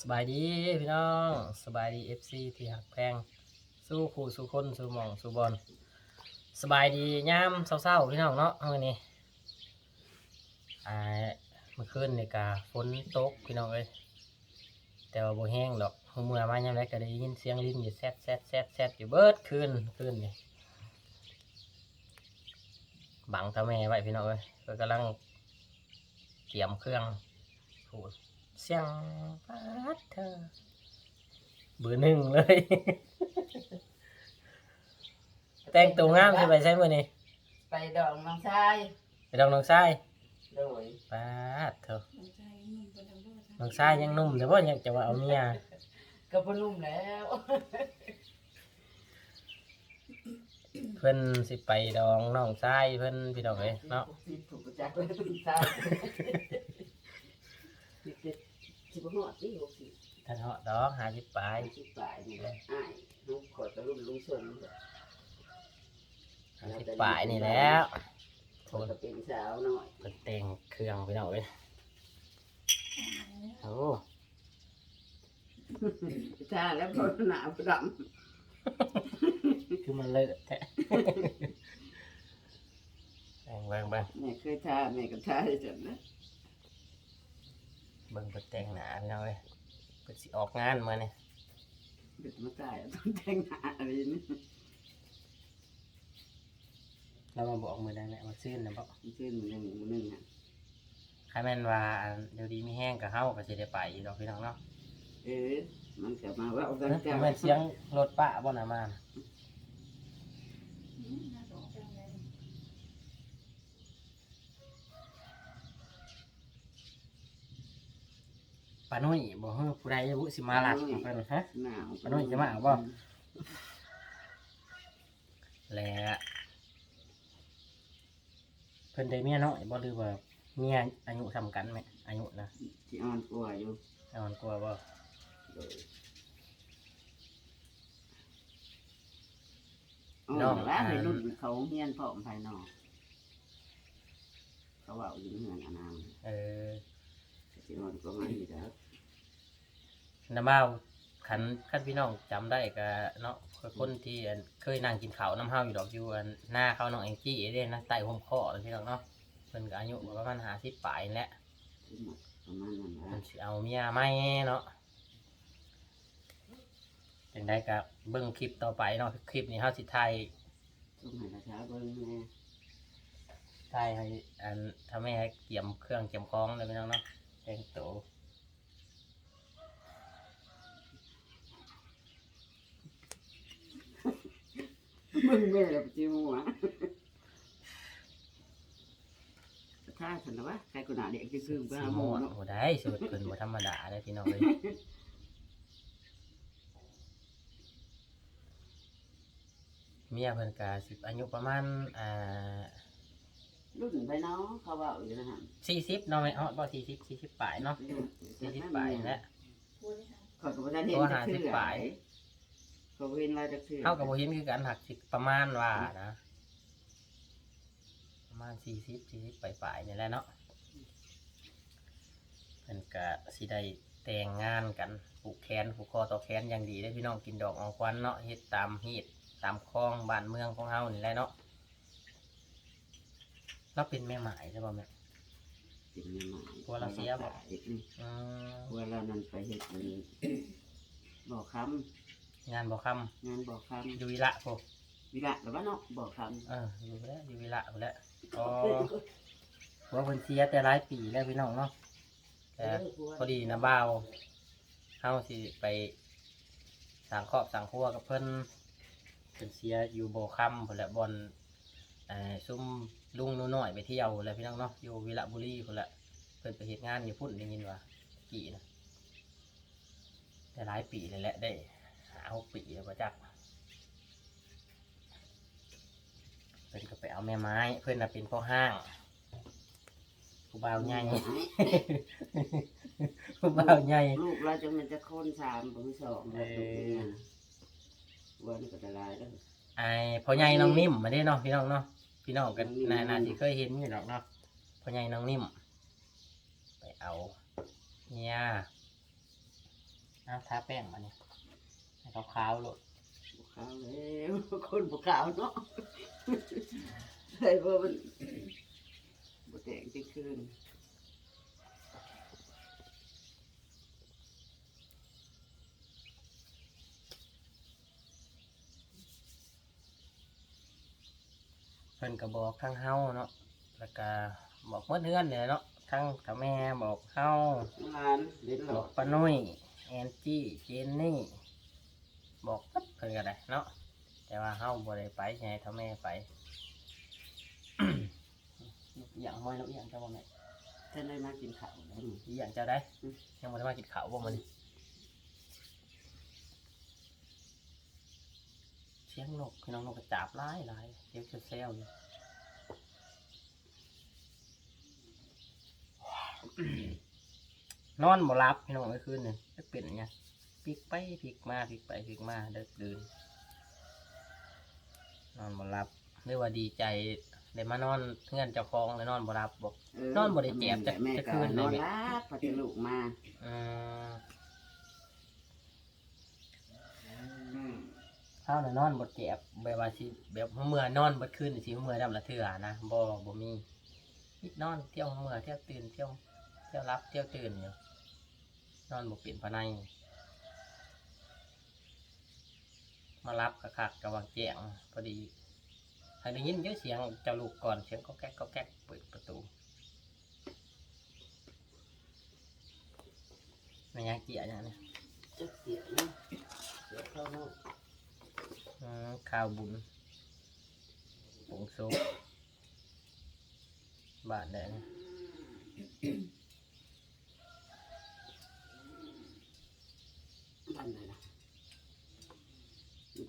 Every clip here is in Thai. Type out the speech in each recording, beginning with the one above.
สบายดีพี่น้องสบายดีเอฟซีที่หักแพงสู้คู่สู้คนสู้หมองสู้บอลสบายดีย่ามเศร้าๆพี่น้องเนาะเอาไงนี่อ่าเมื่อคืนนี่กาฝนตกพี่น้องเอ้ยแต่ว่าโบแห้งดอกเมื่อมายามไรก็ได้ยินเสียงลิ้นอยู่แซดแซดแซดแซดอยู่เบิดคืนคืนนี่บังทำแม่ไว้พี่น้องเอ้ยเพิ่นกำลังเตรียมเครื่องพูด เสียงปัดเธอ เบอร์หนึ่งเลย แต่งตัวงามใช่ไหมใช่ไหมอนี่ไปดองน้องชายไปดองน้องชายโดยปัดเธอน้องชายยังหนุ่มแต่ว่ายังจะว่าเอาเมียก็พนุ่มแล้วเพิ่นสิไปดองน้องชายเพิ่นพี่น้องเอ้ยเนาะสิถูกประจักษ์เลยตุ้ชาย สิบเจ็ดสิบหกที่หกสิบท่านเหาะดอกหาสิบปลาไปยสิบปลายนี่แหละอ้ายลูกขอดกับลูกลุงส่วนหาสิบปลายนี่แล้วขอดเป็นสาวหน่อยเพิ่นแต่งเครื่องพี่น้องเอ้ยโอ้ถ้าแล้วพอหนาวดคือมันเลอะแท้แบ่งแบ่งแบ่งำแม่เคยท่าแม่ก็ท่าได้จนนะ เบิ่งเพิ่นแต่งหน้าพี่น้องเอ้ยเพิ่นสิออกงานมื้อนี้เด็กมาตายต้องแต่งหน้าอะไรนี่เรามาบอกมือได้แหละว่าซื่นนะบอกชื่อมันยังหมูนึ่งอะใครแม่นว่าอันเดี๋ยวดีมีแห้งกับเฮาก็สิได้ไปอีดอกพี่น้องเนาะเออมันกลับมาว่าเอาเอ้ตั้ยงแต่แม่นเสียงรถป้าบ่น่ะมาน่ะ ป้านุ่ยบ่ฮู้ผู้ใดบุสิมาลักเพิ่นฮะ หนาวปะน้อยจะมาเอาบ่ และเพิ่นได้เมียน้อยบ่หรือว่าเมียอายุซ้ำกันไหมอายุนะที่อ่อนกว่าอยู่อ่อนกว่าบ่น้องว่าในรุ่นเขาเฮียนพ่อมภายนอกเขาว่าอยู่เฮือนอนามเออที่อ่อนกว่ามันอยู่แล้ว น้ำบ่าวคันคันพี่น้องจำได้ก็เนาะคนที่เคยนั่งกินข้าวน้ำเฮาอยู่ดอกอยู่อันหน้าเขาน้องแองจี้เด้นะใต้ห่มคอเลยพี่น้องเนาะเพิ่นก็อายุประมาณ50ปลายแหละมันเพิ่นะนสิเอาเมียใหม่เนาะจังได้ก็เบิ่งคลิปต่อไปเนาะคลิปนี้เฮาสิถ่ายให้ราชาเบิ่งแน่ถ่ายให้อันทำให้เตรียมเครื่องเตรียมของเลยพี่น้องเนาะแต่งตัว มึงแม่ละจิมัวถ้าฉันนะวะใครกูหนาเด็กจะคือบ้าสีหมูม่วงเนาะโอ้ได้สูตรเพิ่นบ่ธรรมดาเลยพี่น้องเลยเมียเพิ่นก็สิอายุประมาณอ่ารุ่นไปเนาะเขาว่าอยู่นะฮะ40เนาะแม่เฮาะบ่40 40ปลายเนาะ40ปลายนั่นแหละขอยกับประธานเห็นตัวจะหาคืสิอบปลาย เขาเว้นว่าจะคือเฮาก็บ่เห็นคือกันหักสิประมาณว่านะ ประมาณ40 40ปลายๆนี่แหละเนาะเพิ่นก็สิได้แต่งงานกันผูกแขนผูกคอต่อแขนอย่างดีได้อพี่น้องกินดอกออกควันเนาะเฮ็ดตามฮีตตามคลองบ้านเมืองของเฮานี่แหละเนาะเราเป็นแม่หมายใช่ป่ะแม่ เป็นแม่หมายตัวเราเสียบ่อีกนี่อืมตัวเรานั่นไปเห็ดมันบ่อค งานบ่คำงานบ่อคำอยู่วิระพวกำวิระหรือว่าเนาะบ่อคเอออยู่แล้วอยู่วิระพุ่นแหล้วำก็ว่าเพิ่นเสียแต่หลายปีแล้วพี่น้องเนาะเอแต่อพอดีนะบ่าวเฮาสิไปสั่งครอบสั่งครัวกับเพิ่นเพิ่นเสียอยู่บ่อคำพุ่นแหละบอนเอ่อซุ่มลุงหนูน้อยไปเที่ยวแล้วพี่น้องเนาะอยู่วิระบุรีพุ่นแหละเพิ่นไปเฮ็ดงานอยู่พุ่นได้ยินว่ากี่นะแต่หลายปีเลยแหละได้ หาหกปีแล้วบ่จักเพิ่นก็ไปเอาแม่ไม้ เพิ่นน่ะเป็นพ่อห้างผู้บ่าวใหญ่ ผู้บ่าวใหญ่ ลูกเราจะมันจะโคนสามถึงสองแล้วลูกเนี่ยวันก็จะลายแล้วไอ้พ่อใหญ่น้องนิ่มมาได้เนาะพี่น้องเนาะพี่น้องกันน้นาองนิ่มนาที่เคยเห็นอยู่ดอกเนาะพ่อใหญ่น้องนิ่ม ไปเอาเนี่ยเอาทาแป้งมาเนี่ยให้ ขาวๆโลดบ่ขาวแล้วคนบ่ขาวเนาะใส่บ่มันบ่แต่งจริงคืนเพิ่นก็บอกทั้งเฮาเนาะแล้วก็บอกเมื่อเดือนเนี่ยเนาะทั้งถ้าแม่บอกเฮาหลานเล่นหลบออกกป้านุ้ยแอนจี้เจนนี่ บอกปั๊บเพิ่นก็ได้เนาะแต่ว่าเฮาบ่ได้ไปไงถ้าแม่ไป อย่างมอยแล้วอย่างเจ้าบ่แม่ท่านได้มากินข้าวแล้วนี่ อีอย่างเจ้าได้อืม ยังบ่ได้มากินข้าวบ่มันเสียงนกพี่น้องนกกระจาบหลายหลายเสียงเซลอยู่นอนบ่หลับพี่น้องเมื่อคืนนี่จะเป็นไงพ ลิกไปพลิกมาพลิกไปพลิกมาเดิกดื่นนอนบ่หลับเรียกว่าดีใจได้มานอนเพื่อนเจ้าของแล้วนอนบ่หลับบอกเนอนบ่ได้แจบจะแม่จะก็คืนเลยนอนแม่ รับพอจะลูกมาอืมเข้าน่ะนอนบ่แจบแบบว่าสิแบบเมื่อนอนบ่คืนสิเมื่อดำละเทื่อนะบ่บ่มีนิดนอนเที่ยวเมื่อเที่ยวตื่นเที่ยวเที่ยวรับเที่ยวตื่นอยู่นอนบ่เป็นภายใน มารับคักๆกับวางแจงพอดีใครได้ยินเยอะเสียงเจ้าลูกก่อนเสียงก็แก๊กก็แก๊กเปิดประตูไม่ยากเกียอย่างนี้จะเสียเนาะเสียเข้าเนาะอืมข้าวบุญผงซุปบาทแดงบ้านไหนล่ะ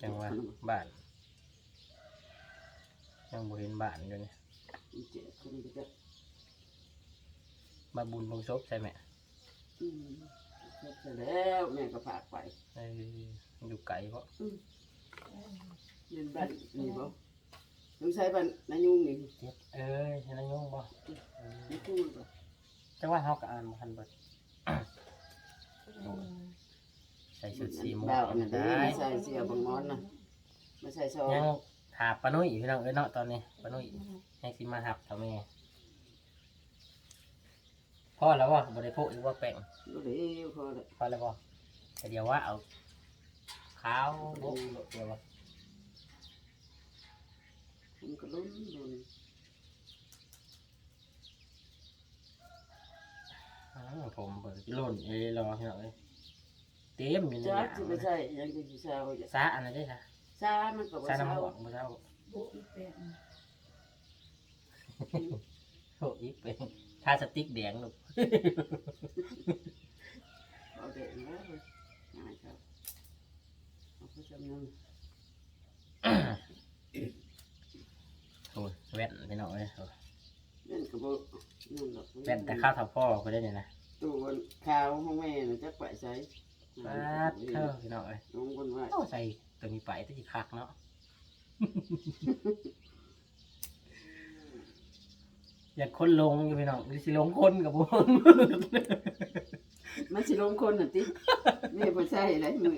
จังหวะบาทยังบ่เห็นบาทอยู่เนี่ยเจ็บคนก็จะมาบุญผงซุปใช่ไหมอืมเสร็จแล้วแม่ก็ฝากไปเอ้ยอยู่ไกลเพราะเรียนบ้านนี่บ่ต้องใช้บ้านนายุงนี่เจ็บเอ้ยนายงบ่เออนี่พูดบ่จังหว่าเฮาก็อ่านบ่ทันเบิด ใส่ชุดสีม่วดาวงอันนั้นได้ได้ใส่เสื้อบางมอนนะไม่ใส่ซองยังถาปานุ่ยพี่น้องเอ้ยเนาะตอนนี้ปานุ่ยยังสิมาหับเท่าแม่พ่อแล้วว่าบ่ได้โพกอีกว่าแป้งดูเดี๋ยวพอละพอแล้วบ่แต่เดี๋ยวว่าเอาข้าวบุกเดี๋ยวว่าผมก็ลุ้นลุ้นอ้าวผมเบิดหล่นเอ้ยรอพี่น้องเอ้ย เต็มอยู่ในจ้าหยางจะไม่ใช่ยังจะสิเช้าจะซาอันนั้นได้ค่ะซามันก็บ่ซาเช้าน้ำหวกบ่เช้าโอ้ยเป็นทาสติ๊กแดงลูกเอาเด็กแล้วเลยง่ายครับเอาไปจำนำโอ้ยแว่นพี่น้องเอ้ยโอ้ยนั่นก็บ่นั่นดอกแว่นแต่ข้าวเท่าพ่อก็ได้เนี่ยนะ ตัวข้าวของแม่น่ะจักไปใส่ปาดเท่าพี่น้องเอ้ยลงคนไว้โอ้ใส่ตัวนี้ไปตัวนี้คักเนาะ อยากคนลงอยู่พี่น้องหรือสิลงคนกับผมมันสิลงคนน่ะติแม่บ่ใช่ได้มือ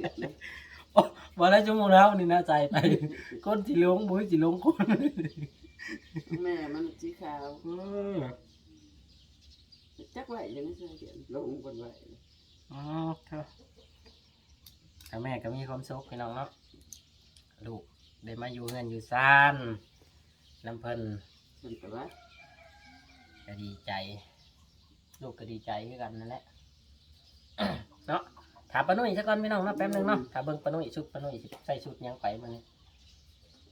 วันละชั่วโมงแล้วนี่น่าใจไป คนสิลงบุ้ยสิลงคน แม่มันสีขาวเออจักไว้ยังไม่ใช่เขียนลงคนไว้อ๋อครับ แต่แม่ก็มีความสุขพี่น้องเนาะลูกได้มาอยู่เงินอยู่ซ่านน้ำเพิ่นเพิ่นก็ว่าก็ดีใจ ลูกก็ดีใจคือกันนั่นแหละ เนาะถามปานุ่ยสักก่อนพี่น้องเนาะแป๊บหนึงเนาะถ้าเบิ่งปานุ่ยชุดปานุ่ยสิใส่ชุดหยังไปมันนี่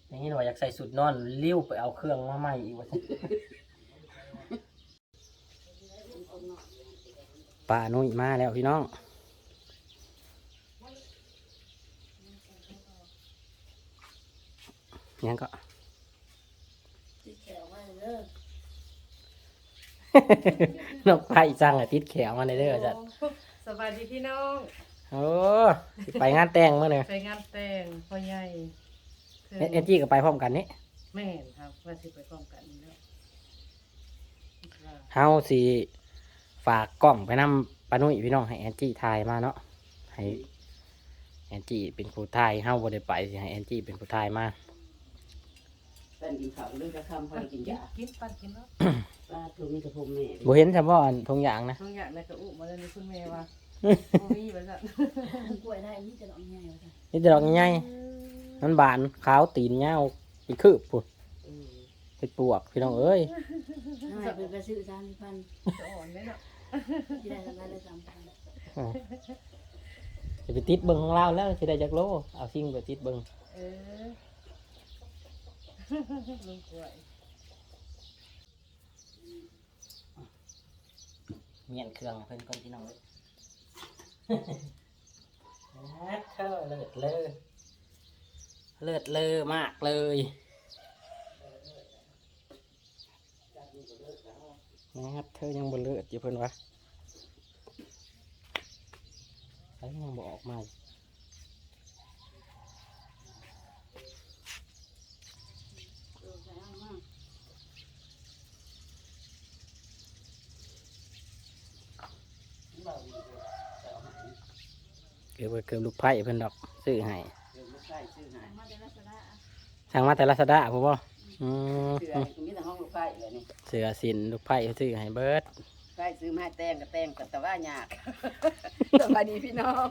อย่างนี้ว่าอยากใส่ชุดนอนเลี้ยวไปเอาเครื่องมาใหม่อีกว่าซั่นป้านุ่ยมาแล้วพี่น้อง ยังก็ติดแขวมาเด้อนกไผ่สั่งอะติดแขวมาในเด้อจ้ะสบายดีพี่น้องโอ้สิไปงานแต่งเมื่อเนี่ยไปงานแต่งพ่อใหญ่คือเอจี้ก็ไปพร้อมกันนี่แม่นครับว่าสิไปพร้อมกันนี่แล้วเฮาสิฝากกล้องไปนำปานุ่ยพี่น้องให้แอนจี้ถ่ายมาเนาะให้ให้แอนจี้เป็นผู้ทายเฮาบ่ได้ไปสิให้แอนจี้เป็นผู้ทายมาแป้นกินข้าวเรื่องกระคำพอได้กินยากินปันกินแล้วปลาตัวนี้กระพมแม่บ่เห็นเฉพาะอันทงอย่างนะทุกอย่างในกระอุมาแล้วนี่คุณแม่ว่าบ่มีว่าซั่นกล้วยได้นี่จะดอกใหญ่ว่าซั่นนี่แต่ดอกใหญ่ๆมันบานขาวตีนยาวเป็นคืบพุ่นเออเป็นปวกพี่น้องเอ้ยน้อยไปไปซื้อสามพันจะอ่อนได้เนาะที่ได้ทำได้เลยสามพันจะไปติดเบิ่งของเราแล้วสิได้จักโลเอาสิ่งไปติดเบิ่งเออ ลุงกล้วยเมียนเครื่องเพิ่นก่อนพี่น้องเอ้ยเธอเลิศเลอเลิศเลอมากเลยนะครับเธอยังบนเลิศอยู่เพิ่นวะใครยังบออกมา เออใส่เอามาก เกือบเกือบลูกไผ่เพิ่นดอกซื้อให้เดี๋ยวมาใส่ซื้อใหายมาแต่ละสระสั่งมาแต่ละสดาผมบ่อืมเสือนี่ก็มีแต่ห้องลูกไผ่เลยนี่เสือสินลูกไผ่ซื้อให้เบิดไผ่ซื้อมาให้แต้งกับแต้งกับแต่ว่ายากสวัสดีพี่น้อง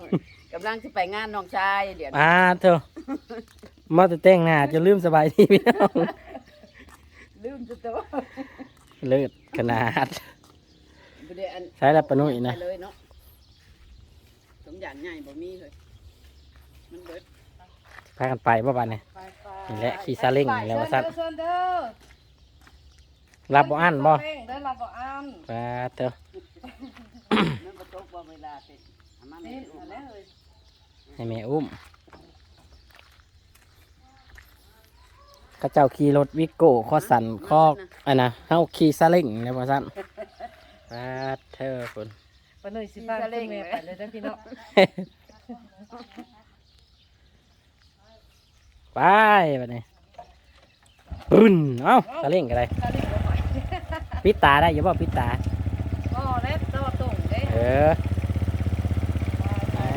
กำลังจะไปงานน้องชายเดี๋ยวอ่าเถอะมาแต่แต่งหน้าจะลืมสบายดีพี่น้องลืมจะตัวเลิศขนาดบ่ได้อันใช้แล้วปะนุ่ยนะ ไปเลยเนาะส มอย่างใหญ่บ่มีเลยมันเบิดพากันไปบ่บัดนี้ไปไปนี่แหละขี่ซาเล้งนี่แหล้วว่าซั่น เชิญเด้อรับบ่อั้นบ่เร่งเด้อรับบ่อันปาเถอะมันก็ตกบ่เวลาเป็นอามานี่ไม่รู้เอาแล้วเอ้ยให้แม่อุ้มเขาเจ้าขี่รถวิโก้ข้อสั่นข้ออันนะเฮาขี่ซาเล้งแล้วว่าซั่นปาเถอะพุ่น ปานหน่อยสิพาคุณแม่ไปเลยเด้อพี่น้องไปบัดนี้ปึ้นเอ้าซาเล้งก็ได้ถ้าเร่งบ่ไหวปิดตาได้อย่าบ่ปิดตาก็เล็ดต่อตรงเด้เออปา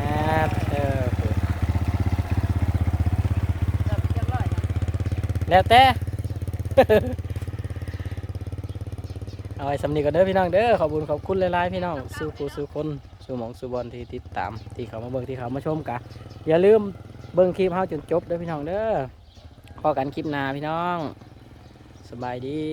เถอะพุ่นจับเรียบร้อยนะแล้วแต่ เอาไว้สำนีกันเด้อพี่น้องเด้อขอบคุญขอบคุณหลายๆพี่น้องสู่ผู้สู่คนสู่หมองสู่บอลที่ติดตามที่เขามาเบิ่งที่เขามาชมกันอย่าลืมเบิ่งคลิปเฮาจนจบเด้อพี่น้องเด้อพอกันคลิปหน้าพี่น้อง สบายดี